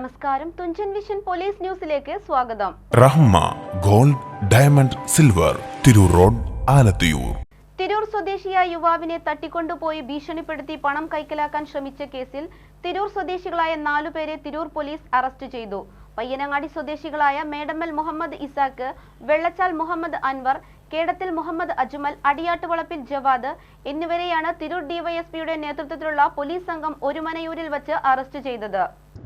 നമസ്കാരം. Thunchan vision police ന്യൂസിലേക്ക് സ്വാഗതം. Rahma gold diamond silver Tirur road Alathiyur. Tirur സ്വദേശിയായ യുവാവിനെ തട്ടിക്കൊണ്ടുപോയി ഭീഷണിപ്പെടുത്തി പണം കൈക്കലാക്കാൻ ശ്രമിച്ച കേസിൽ തിരൂർ സ്വദേശികളായ നാലുപേരെ തിരൂർ പോലീസ് അറസ്റ്റ് ചെയ്തു. പയ്യനങ്ങാടി സ്വദേശികളായ മേടമ്മൽ മുഹമ്മദ് ഇസാക്ക് വെള്ളച്ചാൽ മുഹമ്മദ് അൻവർ കേടത്തിൽ മുഹമ്മദ് അജ്മൽ അടിയാട്ടുവളപ്പിൽ ജവാദ് എന്നിവരെയാണ് തിരൂർ ഡിവൈഎസ്പിയുടെ നേതൃത്വത്തിലുള്ള പോലീസ് സംഘം ഒരുമനയൂരിൽ വച്ച് അറസ്റ്റ് ചെയ്തത്.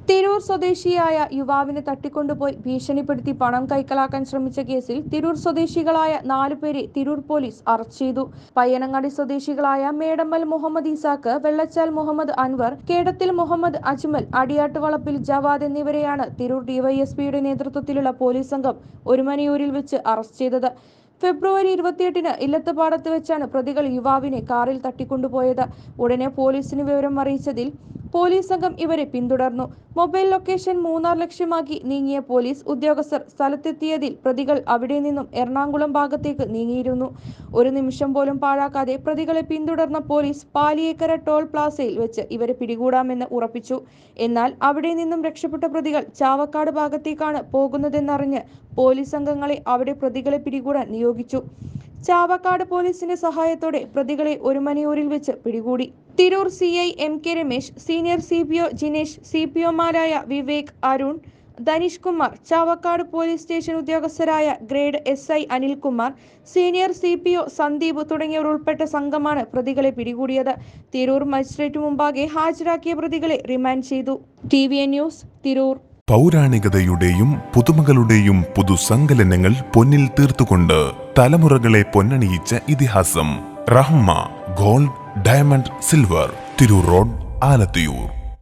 തിരൂർ സ്വദേശിയായ യുവാവിനെ തട്ടിക്കൊണ്ടുപോയി ഭീഷണിപ്പെടുത്തി പണം കൈക്കലാക്കാൻ ശ്രമിച്ച കേസിൽ തിരൂർ സ്വദേശികളായ നാലുപേരെ തിരൂർ പോലീസ് അറസ്റ്റ് ചെയ്തു. പയ്യനങ്ങാടി സ്വദേശികളായ മേടമ്മൽ മുഹമ്മദ് ഇസാക്ക് വെള്ളച്ചാൽ മുഹമ്മദ് അൻവർ കേടത്തിൽ മുഹമ്മദ് അജ്മൽ അടിയാട്ടുവളപ്പിൽ ജവാദ് എന്നിവരെയാണ് തിരൂർ ഡിവൈഎസ്പിയുടെ നേതൃത്വത്തിലുള്ള പോലീസ് സംഘം ഒരുമനയൂരിൽ വെച്ച് അറസ്റ്റ് ചെയ്തത്. ഫെബ്രുവരി ഇരുപത്തിയെട്ടിന് ഇല്ലത്തുപാടത്ത് വെച്ചാണ് പ്രതികൾ യുവാവിനെ കാറിൽ തട്ടിക്കൊണ്ടുപോയത്. ഉടനെ പോലീസിന് വിവരം അറിയിച്ചതിൽ പോലീസ് സംഘം ഇവരെ പിന്തുടർന്നു. മൊബൈൽ ലൊക്കേഷൻ മൂന്നാർ ലക്ഷ്യമാക്കി നീങ്ങിയ പോലീസ് ഉദ്യോഗസ്ഥർ സ്ഥലത്തെത്തിയതിൽ പ്രതികൾ അവിടെ നിന്നും എറണാകുളം ഭാഗത്തേക്ക് നീങ്ങിയിരുന്നു. ഒരു നിമിഷം പോലും പാഴാക്കാതെ പ്രതികളെ പിന്തുടർന്ന പോലീസ് പാലിയേക്കര ടോൾ പ്ലാസയിൽ വെച്ച് ഇവരെ പിടികൂടാമെന്ന് ഉറപ്പിച്ചു. എന്നാൽ അവിടെ നിന്നും രക്ഷപ്പെട്ട പ്രതികൾ ചാവക്കാട് ഭാഗത്തേക്കാണ് പോകുന്നതെന്നറിഞ്ഞ് പോലീസ് സംഘങ്ങളെ അവിടെ പ്രതികളെ പിടികൂടാൻ നിയോഗിച്ചു. ചാവക്കാട് പോലീസിന്റെ സഹായത്തോടെ പ്രതികളെ ഒരു മണിയൂരിൽ വെച്ച് പിടികൂടി. Tirur C I M K Ramesh senior C P O Jinesh C P ഒമാരായ Vivek Arun Dhaneesh Kumar Chavakkad police station ഉദ്യോഗസ്ഥരായ grade S I Anilkumar senior C P O Sandeep തുടങ്ങിയവർ ഉൾപ്പെട്ട സംഘമാണ് പ്രതികളെ പിടികൂടിയത്. തിരൂർ മജിസ്ട്രേറ്റ് മുമ്പാകെ ഹാജരാക്കിയ പ്രതികളെ റിമാൻഡ് ചെയ്തു. T V N news Tirur. പൗരാണികതയുടെയും പുതുമകളുടെയും പുതുസങ്കലനങ്ങൾ പൊന്നിൽ തീർത്തുകൊണ്ട് തലമുറകളെ പൊന്നണിയിച്ച ഇതിഹാസം. Rahma gold diamond silver Tirur road Alathiyur.